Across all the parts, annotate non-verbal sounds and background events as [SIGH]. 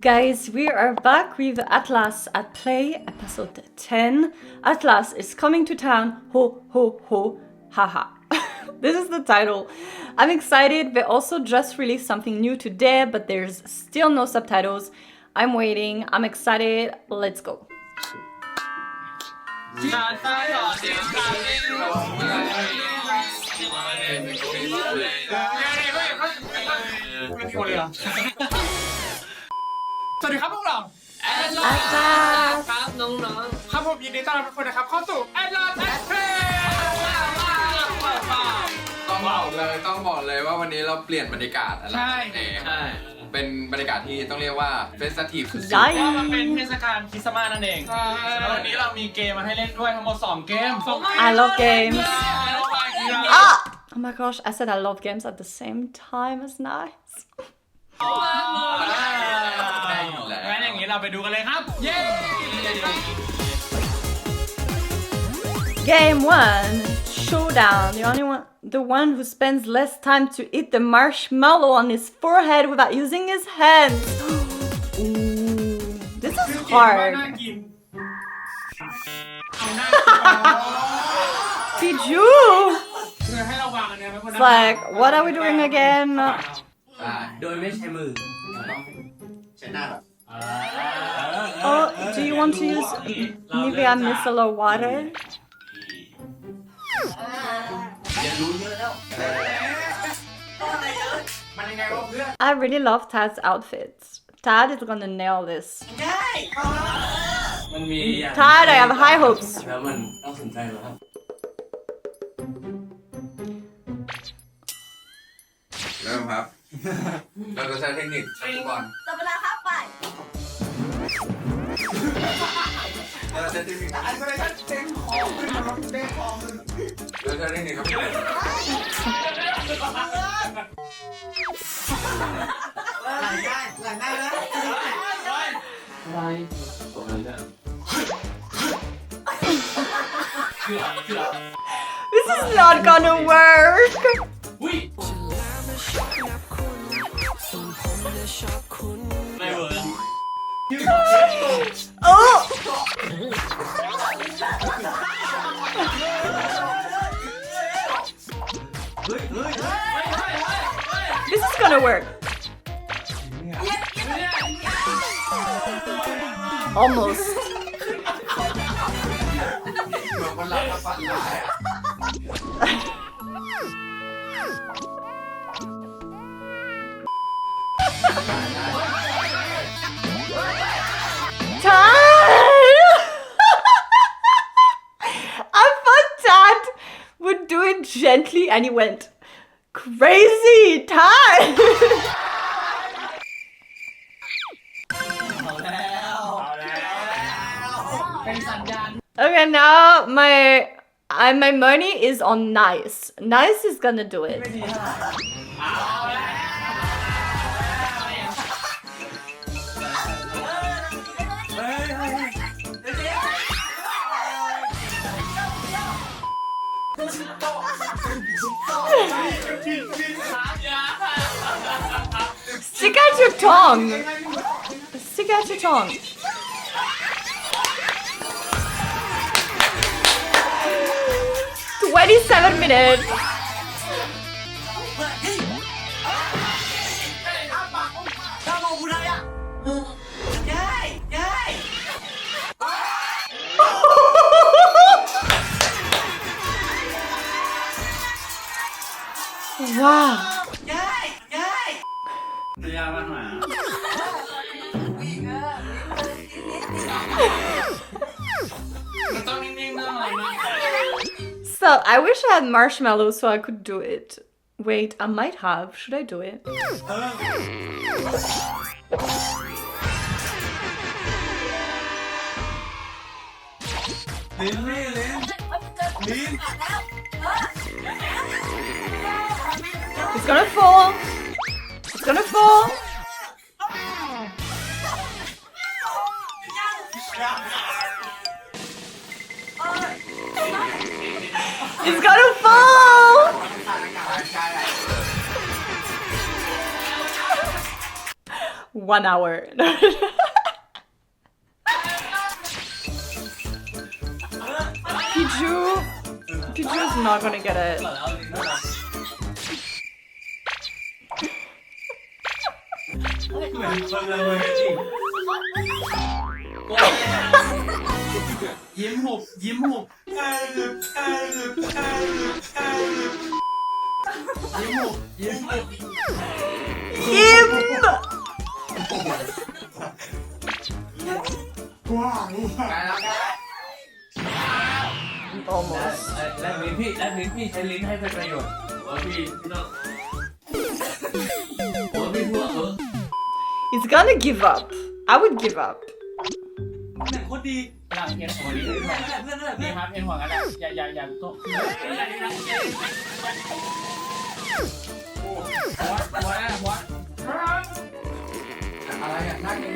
Guys, we are back with Atlas at Play, episode 10. Atlas is coming to town. Ho, ho, ho, haha. [LAUGHS] this is the title. I'm excited. They also just released something new today, but there's still no subtitles. I'm waiting. I'm excited. Let's go. สวัสดีครับพวกเราแอดลา Atlas ครับน้องๆครับผมยินดีต้อนรับทุกคนนะครับเข้าสู่แอดลาแอดเพย์ต้องบอกเลยต้องบอกเลยว่าวันนี้เราเปลี่ยนบรรยากาศอะไรใช่นี่ใช่เป็นบรรยากาศที่ต้องเรียกว่าเฟสทีฟสุดใช่ว่ามันเป็นเทศกาลคริสต์มาสนั่นเองแล้ววันนี้เรามีเกมมาให้เล่นด้วยทั้งหมด2เกม I love games. แล้วไปกีฬา Ah! Oh my gosh, I said I love games at the same time as nice. ได้อยู่แล้ว งั้นอย่างนี้เราไปดูกันเลยครับ เย้ Game one, showdown. The only one, the one who spends less time to eat the marshmallow on his forehead without using his hands. Ooh, this is น่า hard. กินเอาหน้า Piju. คือให้เราวางอันเนี้ยไว้บนห It's น้า like, what are we doing again? อ่า โดยไม่ใช้มือ ใช้หน้าแบบ Oh, do you want to use Nivea micellar water? เรียนรู้เยอะแล้ว มันยังไงวะเพื่อน I really love Tad's outfits. Tad is gonna nail this. มันมีอย่าง Tad, I have high hopes. แล้วมันต้องสนใจเหรอครับ เริ่มครับ เราจะใช้เทคนิคฟุตบอลจับเวลาครับไปเราจะใช้เทคนิคอันนี้ฉันเต็งคอขึ้นมาแล้วเต็งคอขึ้นเราจะใช้เทคนิคครับไหลได้ไหลได้แล้วอะไรตรงนั้นเนี่ยเชื่อเชื่อ This is not gonna work. อุ้ย Oh! This is gonna work. Almost. [LAUGHS] gently and he went crazy. Tad! [LAUGHS] เอาแล้วเป็นสัญญาณ okay, now my I, my money is on nice. Nice is gonna do it. เอาแล้ว Stick out your tongue. Stick out your tongue. Twenty-seven minutes. wow. ได้ได้ พยายามมาหา มันต้องนิ่งๆต้องอะไรนะ So I wish I had marshmallows so I could do it. Wait, I might have. Should I do it? ลิ้นลิ้นลิ้นลิ้น It's gonna fall. It's gonna fall. It's gonna fall. one hour. [LAUGHS] Piju is not gonna get it. เหมือนคนละเลยจริงยิ้มหุบยิ้มหุบยิ้มหุบยิ้มหุบ Im! ได้แล้วได้ Almost. แลบลิ้นพี่แลบลิ้นพี่ใช้ลิ้นให้เป็นประโยชน์โอ้พี่พี่ต้องโอ้พี่ทั่วเออ He's gonna give up. I would give up. หนังโคตรดี หลังเพียนหัวนี้ เพื่อนเพื่อนเพื่อนเพื่อน นี่ครับเพียนหัวกันนะอย่าอย่าอย่าโต๊ะหัวหัวหัว อะไรอ่ะนั่งเอง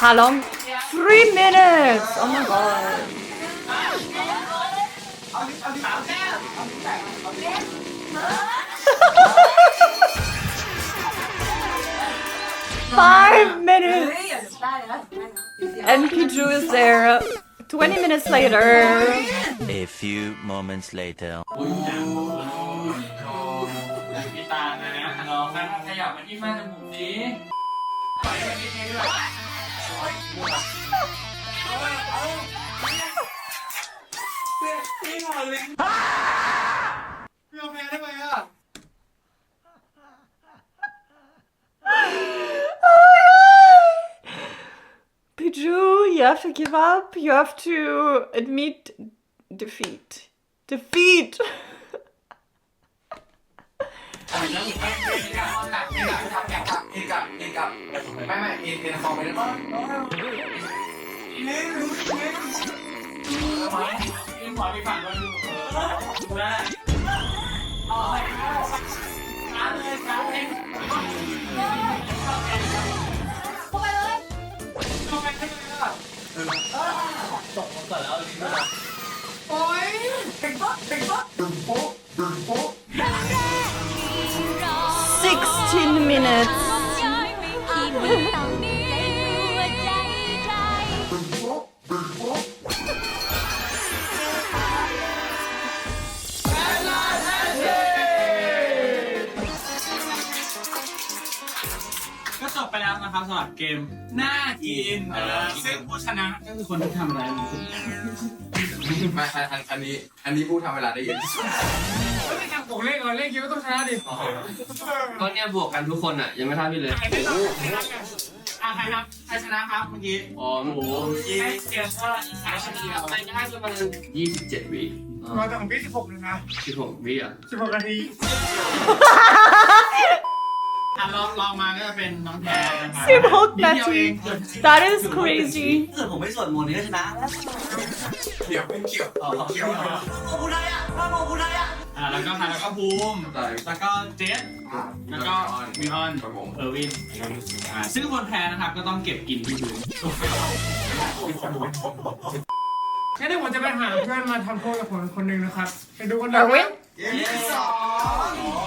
How long? Three minutes! Oh my god. Five เฮ้ minutes! ยอย่าได้นะได้นะ And Piju is there 20 minutes later. A few moments later. อุ้ยหนังพี่ตานะลองนะขยับมาที่ม่านจมูกสิไปไปนิดนึงด้วย พี่หมอลิง พี่เอาแพ้ได้ไหมอ่ะ Piju, you have to give up. You have to admit defeat. Defeat! [LAUGHS] เอาไปให้เลยอะตกมาก่อนแล้วลิ้นด้วยโอ้ยถึงปั๊บถึงปั๊บ16 minutes. แล้วนะครับสำหรับเกมน่ากินเออซึ่งผู้ชนะก็คือคนที่ทำอะไรรู้สึกไม่อันอันอันนี้ อันนี้พูดทำเวลาได้เยอะที่สุดไม่ได้ทำของเล่นก่อนเล่นคิดว่าต้องชนะดิก็เนี่ยบวกกันทุกคนอะ ยังไม่เท่าพี่เลย ใครไม่ต้องใครรักกันอะใครครับใครชนะครับเมื่อกี้อ๋อหมูให้เกมว่าใครชนะไปได้ประมาณยี่สิบเจ็ดวิเราจะของพี่16เลยนะสิบหกวิอะ16นาที อะลองลองมาก็จะเป็นน้องแทนนะครับ16นิดเดียวเอง natis. That is crazy. ถ้าเกิดผมไม่สวดมนต์นี่ก็ชนะแล้วเกี่ยวไม่เกี่ยวเกี่ยวโมกุไดอะพระโมกุไดอะอะแล้วก็ใครแล้วก็ภูมิใช่แล้วก็เจสแล้วก็มีออนครับผมเออร์วินอ่าซึ่งคนแพ้นะครับก็ต้องเก็บกินที่พื้นงั้นเดี๋ยวผมจะไปหาเพื่อนมาทำโทษกับผมคนหนึ่งนะครับ ไปดูกันนะ Erwin? เกมที่สอง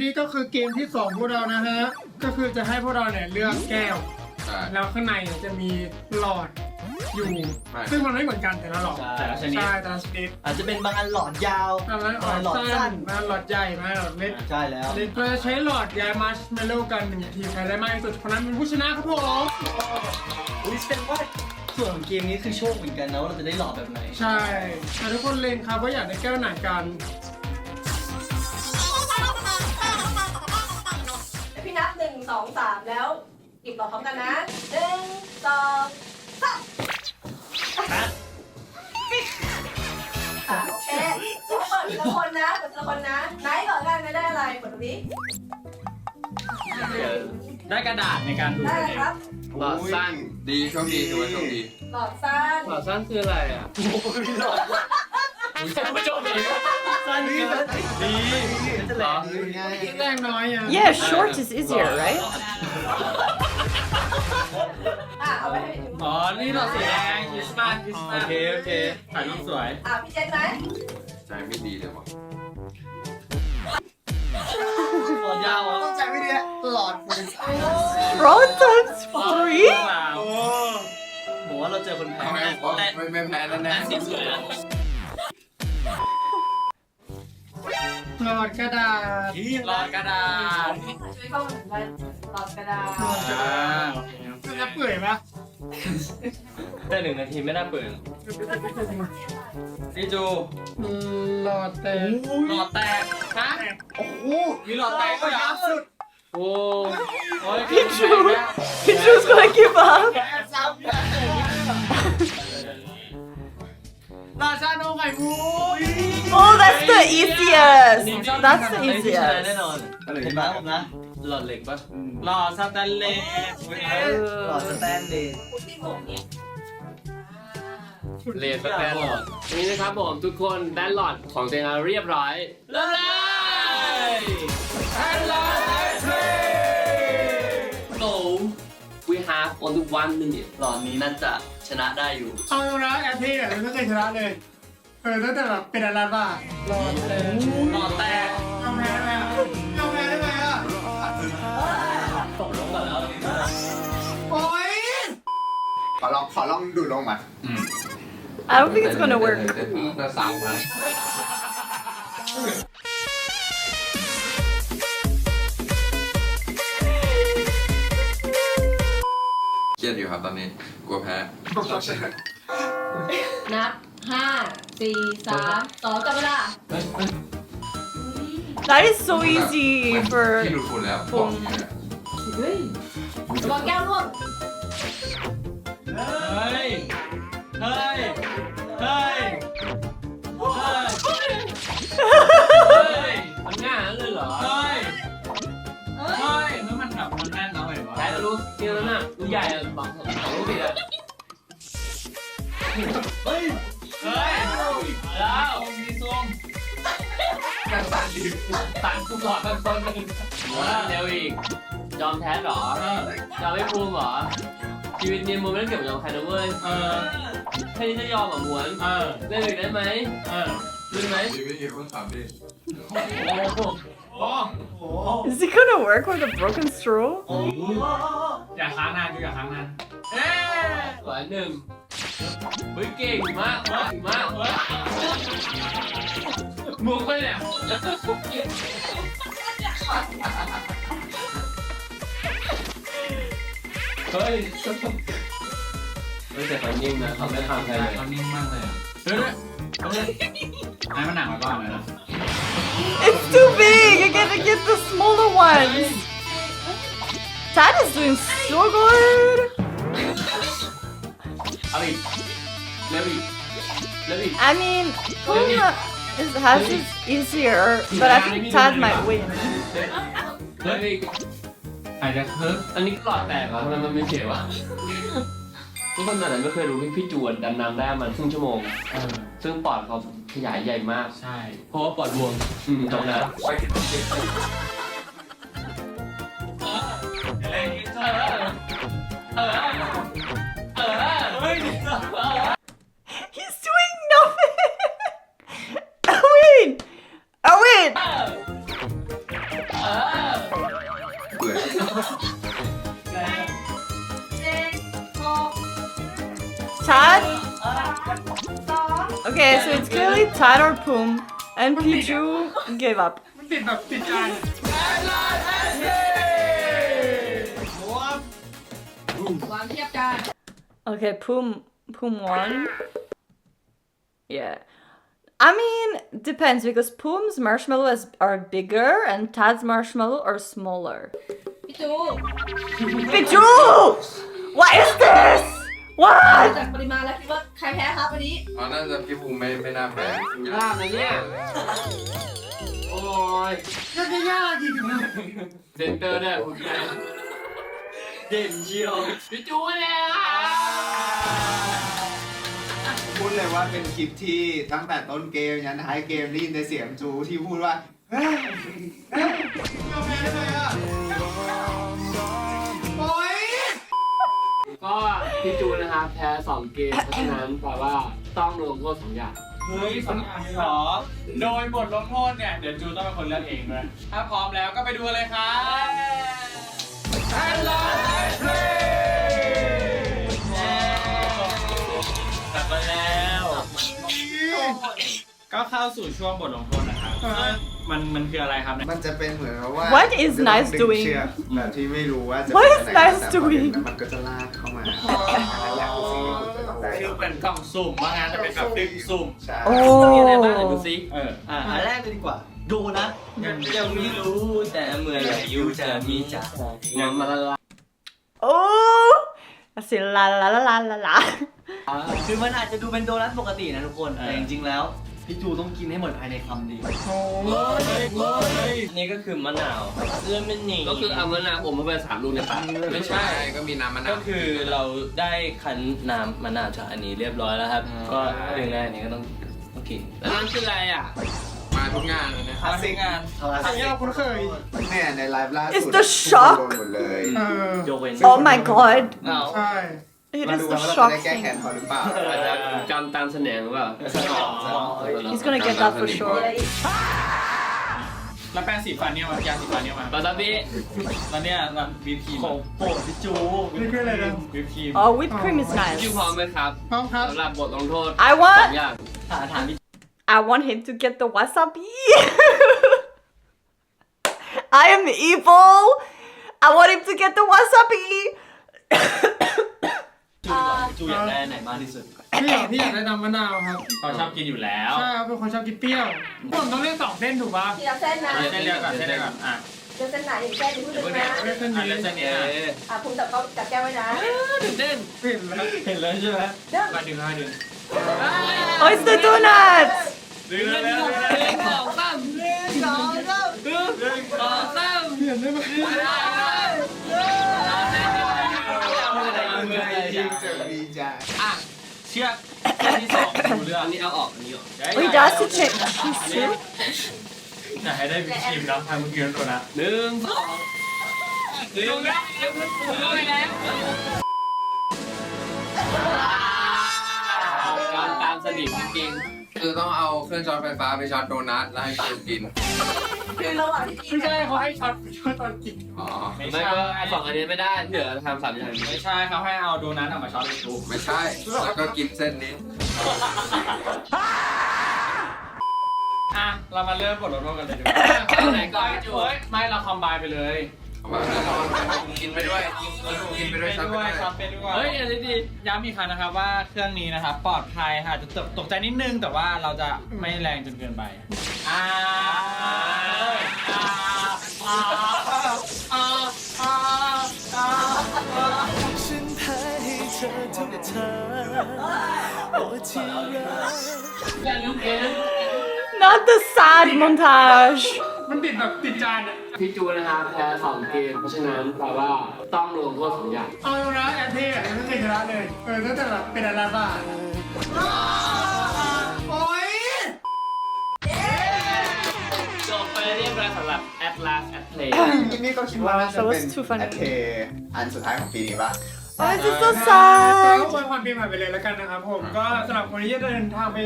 นี่ก็คือเกมที่สองพวกเรานะฮะ ก็คือจะให้พวกเราเนี่ยเลือกแก้ว ใช่ แล้วข้างในจะมีหลอดอยู่ซึ่งมันไม่เหมือนกันแต่ละหลอดแต่ละชนิด ใช่แต่ละชนิดอาจจะเป็นบางอันหลอดยาวอันนั้นหลอดหลอดสั้สั้นนบางหลอดใหญ่บางหลอดเล็กใช่แล้ว เราจะใช้หลอดยายมาร์ชเมลโล่กันหนึ่งทีใครได้มากที่สุดคนนั้นเป็นผู้ชนะครับผม อุ้ยแสดงว่าส่วนของเกมนี้คือโชคเหมือนกันนะว่าเราจะได้หลอดแบบไหนใช่แต่ทุกคนเลงครับว่าอยากได้แก้วไหนกัน สองสามแล้วหยิบหลอพร้อมกันนะหนึ่งสองสามอะโอเคเปิดทีละคนนะเปิดทีละคนนะ ไหนก่อนกันไม่ได้อะไรเปิดตรงนี้ได้กระดาษในการดูได้ครับ หลอดสั้นดีโชคดีถือว่าโชคดีหลอดสั้นหลอดสั้นคืออะไรอะ โอ้ยหลอดท่านผู้ชมเห็นสั้นเกินดีจะแหลมไงแรงน้อยอะ Yeah, short is easier, right? อะเอาไปให้พี่อ๋อ นี่เราสีแดงคริสต์มาสคริสต์มาโอสเค โอเคถ่ายรูปสวย อะพี่เจนไหมใจไม่ดีเลยว่ะหลอดยาวอะต้องใจไม่ดีหลอด Roll times three? ผมว่าเราเจอคนแพ้ทำไมผมไม่ไม่แพ้แน่สีสวยนะ หลอดกระดาษ หลอดกระดาษช่วยเข้ามาถึงวันตอบกระดาษอ่าจะเปื่อยปะได้หนึ่งนาทีไม่น่าเปิดพี่จูหลอดแตกหลอดแตกฮะโอ้โหมีหลอดแตกก็ยับสุดโอ้โอ้ย Pichu! Pichu's gonna give up! ราชาโนไข่มุก Oh, that's the easiest! That's the แน่ easiest. นอนเห็นไหมผมนะ หลอดเหล็กปะหลอดสแตนเลสหลอดสแตนเลสคุณที่ผมเนี่ยเลนสแตนหลอดนี่นะครับผมทุกคนด้านหลอดของเจงาเรียบร้อยเริ่มเลย So we have only one minute หลอดนี้น่าจะ ชนะได้อยู่ เอาละแอนที่เนี่ยไม่เคยชนะเลย เออตั้งแต่แบบเป็นอะไรบ้างหลอดแตกหลอดแตกยอมแพ้ได้ไหมอะยอมแพ้ได้ไหมอะตกลงก่อนแล้วโอ้ยๆขอลองขอลองดูดลงมา I don't think it's gonna work. น่าสาวมา เครียดอยู่ครับตอนนี้กลัวแพ้นับห้าสี่สามสองจับเวลา That is so easy ที่ for. ดูคุณแล้วบอกอย่างเงี้ยเฮ้ยระวังแก้วร่วงเฮ้ย เฮ้ย เฮ้ย เฮ้ยทำง่ายนั้นเลยเหรอ เฮ้ยเฮ้ย เฮ้ยมันแบบมันแน่นนะ เว้ยวะแพ้แล้วรู้เกี่ยวแล้วน่ะรู้ใหญ่อะสองสองลูกผิดอะเฮ้ยแล้วมีทรงยังสั่นอยู่ตันกูหลอดกันต้นหนึ่งเร็วอีก ยอมแพ้เหรอเออยอมไม่ภูมิเหรอ ชีวิตนี้มึงไม่ได้เกี่ยวกับยอมใครนะเว้ย เออแค่นี้จะยอมเหรอหมวน เออเล่นอีกได้ไหม เออเล่นไหมชีวิตอยู่ต้องถามดิโอ้โห Is it gonna work with a broken straw? อย่าค้างนานกูอย่าค้างนานเอ๊ะสวยหนึ่งเฮ้ยเก่งมากมากมากมุกไปเนี่ยเฮ้ยเฮ้ยแต่เขานิ่งนะเขาไม่ทำใครเลยเขานิ่งมากเลยอะเดี๋ยวเดี๋ย วเดี๋ยวไอ้มันหนักไว้ก่อนเลยนะ It's too big! You gotta get the smaller ones! Tad is doing so good! เอาอีกเร็วอีกเร็วอีก I mean, Puma is, has it easier, but I think Tad might win. เร็วอีก อาจจะเคิร์ฟ อันนี้ก็หลอดแตกเหรอทำไมมันไม่เขียววะทุกคนอาจจะไม่เคยรู้พี่พี่จวนดำน้ำได้มันครึ่งชั่วโมง เออ ซึ่งปอดเขา ขยายใหญ่มาก ใช่ เพราะว่าปอดบวมอืมตรงนั้น ไป And Pichu gave up. Okay, Pum Pum won. Yeah. I mean, depends because Pum's marshmallows are bigger and Tad's marshmallow are smaller. Pichu! Pichu! What is this? What? จากปริมาณแล้วคิดว่าใครแพ้ครับวันนี้อ๋อน่าจะพี่ภูมิไม่ไม่น่าแพ้ยากนะเนี่ย โอ้ยก็จะยากอีกนะเซนเตอร์เนี่ยคุณแม่เด่นเชียวพี่จูเนี่ยคุณดเลยว่าเป็นคลิปที่ตั้งแต่ต้นเกมยันท้ายเกมได้ยินแต่เสียงจูที่พูดว่า เฮ้ยเฮ้ยยอมแพ้ได้ไหมอะ ก็พี่จูนนะครับแพ้สองเกมเพราะฉะนั้นแปลว่าต้องลงโทษสองอย่าง เฮ้ยสองอย่างเหรอ โดยบทลงโทษเนี่ย เดี๋ยวจูต้องเป็นคนเลือกเองด้วยถ้าพร้อมแล้วก็ไปดูเลยครับกลับมาแล้ว ก็เข้าสู่ช่วงบทลงโทษนะครับ มันมันคืออะไรครับเนี่ยมันจะเป็นเหมือนกับว่า What is จะต้อง nice ดึง doing? เชือกแบบที่ไม่รู้ว่าจะ What ไป is ไหน nice แต่พอดึง doing? แล้วมันก็จะลากเข้ามาอันนั้นแหละคือสิ่งที่คุณจะต้องได้คือเป็นกล่องสุ่มว่างานจะเป็นแบบดึงสุ่มใช่โอ้ มีอะไรบ้างไหนดูซิเอออะอันแรกเลยดีกว่า ดูนะยังยังไม่รู้แต่เมื่อไหร่ยูจะมีใจยังมาละลาย Oh, I say la la la la la la. คือมันอาจจะดูเป็นโดนัทปกตินะทุกคนเออแต่จริงๆแล้ว พี่จูต้องกินให้หมดภายในคำเดียวนี่ก็คือมะนาวเลื่อนเป็นหนีก็คือเอามะนาวอมเข้าไปสามลูกในปากไม่ใช่ ก็มีน้ำมะนาวก็คือเราได้คั้นน้ำมะนาวจากอันนี้เรียบร้อยแล้วครับ ก็ดึงได้อันนี้ก็ต้องต้องกินแล้วนั่นคืออะไรอะมาทุกงานเลยนะคลาสสิกงานคลาสอันสินี้กเราคุ้นเคยเนี่ยในไลฟ์ล่าสุด It's the shock โดนหมดเลยเออโยเวน Oh my god. เอา ใช่ It มา is ดู the ว่าเราจะ shock ได้แก้แค้น thing. เขาหรือเปล่า อาจจะกำตามแสดงหรือเปล่า He's gonna get that for มี sure. อะไรอีก แล้วแป้งสีฟันเนี่ยมายาสีฟันเนี่ยมา บาตาบิ แล้วเนี่ยมันวิปครีม ของโปรดพี่จู นี่คืออะไรนะ วิปครีม Oh, whipped cream is พี่ nice. พร้อมไหมครับ พร้อมครับ สำหรับบทลงโทษ I สอง want, อย่าง ถามถามพี่ I want him to get the wasabi. I am evil. I want him to get the wasabi. จูก่อนพี่จูอยากได้อันไหนมากที่สุดพี่อยากพี่อยากได้น้ำมะนาวครับเขาชอบกินอยู่แล้วใช่ครับเป็นคนชอบกินเปรี้ยวผมต้องเลือกสองเส้นถูกป่ะทีละเส้นนะเส้นเดียวก่อนเส้นเดียวก่อนอะเลือกเส้นไหนอย่างเส้นที่พูดถึงนะเลือกเส้นอะนี้แล้วเส้นนี้อะอะภูมิจับเขาจับแก้วไว้นะตื่นเต้นเห็นแล้วเห็นเลยใช่ไหมเริ่มมาดึงมาดึง Oh, it's the donuts. ดึงแล้วหนึ่งสองสามหนึ่งสองสามหนึ่งสองสามเห็นได้ไหม เชือกเส้นที่สองดูเรื่องอันนี้เอาออกอันนี้ออก Wait, does to check cheese too? อยากให้ได้วิปครีมเนาะทำเมื่อกี้นั่นตัวนะหนึ่งสองหนึ่งแล้วการตามสนิทจริง คือต้องเอาเครื่องช็อตไฟฟ้าไปช็อตโดนัทแล้วให้คิวกิน คือระหว่างที่กินไม่ใช่เขาให้ช็อตช็อตตอนกิน อ๋อ ไม่ไม่ใช่ ก็สองอันนี้ไม่ได้เหลือทำสามอย่างไม่ใช่เขาให้เอาโดนัทออกมาช็อตดูไม่ใช่ แล้วก็กินเส้นนี้ อะ เรามาเริ่มบทลงโทษกันเลยดีกว่าเอาไหนก่อนพี่จูเฮ้ยไม่เราคอมไบไปเลยเอามา กินไปด้วยกินไปด้วยช็อตไปด้วยด้วยช็อตไปด้วยเฮ้ยอันนี้ดีย้ำอีกครั้งนะครับว่าเครื่องนี้นะครับปลอดภัยค่ะจะตกใจนิดนึงแต่ว่าเราจะไม่แรงจนเกินไปอ่าอ่าอ่าอ่าอ่าอ่าอย่าลืมเกม Not the sad montage. มันติดแบบติดจานอะ พี่จูนะครับแพ้สองเกมเพราะฉะนั้นแปลว่าต้องลงโทษสองอย่างเอาละแอนเท่อะไม่เคยชนะเลย เออตั้งแต่แบบเป็นอะไรบ้างโอ๊ยจบไปเรียบร้อยสำหรับ Atlas at Play นี่ก็คิดว่าน่าจะ That เป็ was น too funny. แอทเทอันสุดท้ายของปีนี้ปะ Why is it so ก็ sad? อวยพรปีใหม่ไปเลยแล้วกันนะครับผมก็สำหรับคนที่จะเดินทางไป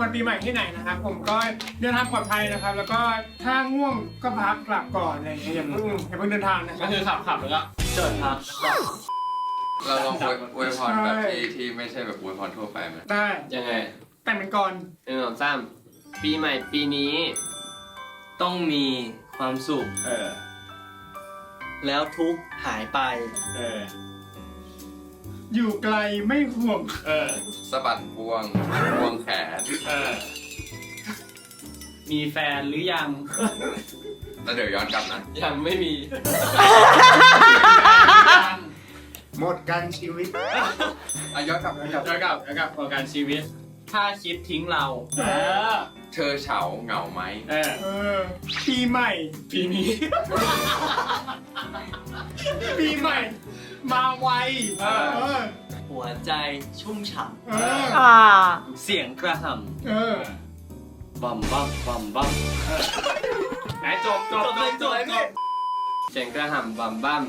วันปีใหม่ที่ไหนนะครับผมก็เดินทางปลอดภัยนะครับ แล้วก็ถ้าง่วงก็พักกลับก่อนอะไรอย่างเงี้ยอย่าเพิ่งอย่าเพิ่งเดินทางนะคก็รับ คือขับขับแล้วก็เจิดครับเราลองอวยอวยพรแบบที่ที่ไม่ใช่แบบอวยพรทั่วไปไหมได้ ยังไงแต่งเป็นก่อนหนึ่งสองสามปีใหม่ปีนี้ ต้องมีความสุข เออ แล้วทุกข์หายไป เออ อยู่ไกลไม่ห่วง เออ สะบัดพวงพวงแขนเออ มีแฟนหรือยัง แล้วเดี๋ยวย้อนกลับนะ ยังไม่มี หมดกันชีวิตอะย้อนกลับย้อนกลับ แล้วกับแล้วกับประกันชีวิต ถ้าคิดทิ้งเรา เออ เธอเฉาเหงาไหม เออ เออปีใหม่ ปีนี้ ปีใหม่ มาไวเออ หัวใจชุ่มฉ่เออ Ah. ำเสียงกระหเออบัมบัมบัมบัมไหนจบจบจบจบจบเสียงกระหำบัมบัม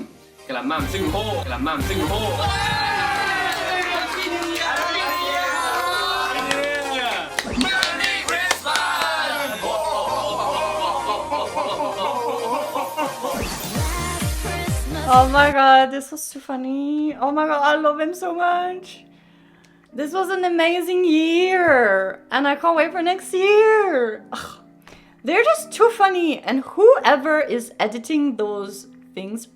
กระหม่ำซึ่งโฮกระหม่ำซึ่งโฮ Oh my god, this was too funny. Oh my god, I love him so much. This was an amazing year, and I can't wait for next year. Ugh. They're just too funny, and whoever is editing those things,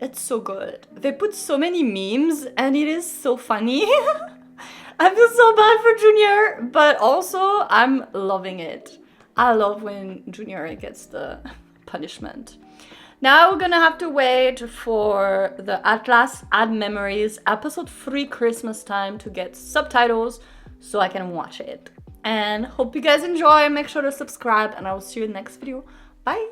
it's so good. They put so many memes, and it is so funny. [LAUGHS] I feel so bad for Junior, but also I'm loving it. I love when Junior gets the punishment. Now we're gonna have to wait for the Atlas Add Memories episode 3 Christmas time to get subtitles so I can watch it. And hope you guys enjoy. Make sure to subscribe, and I will see you in the next video. Bye!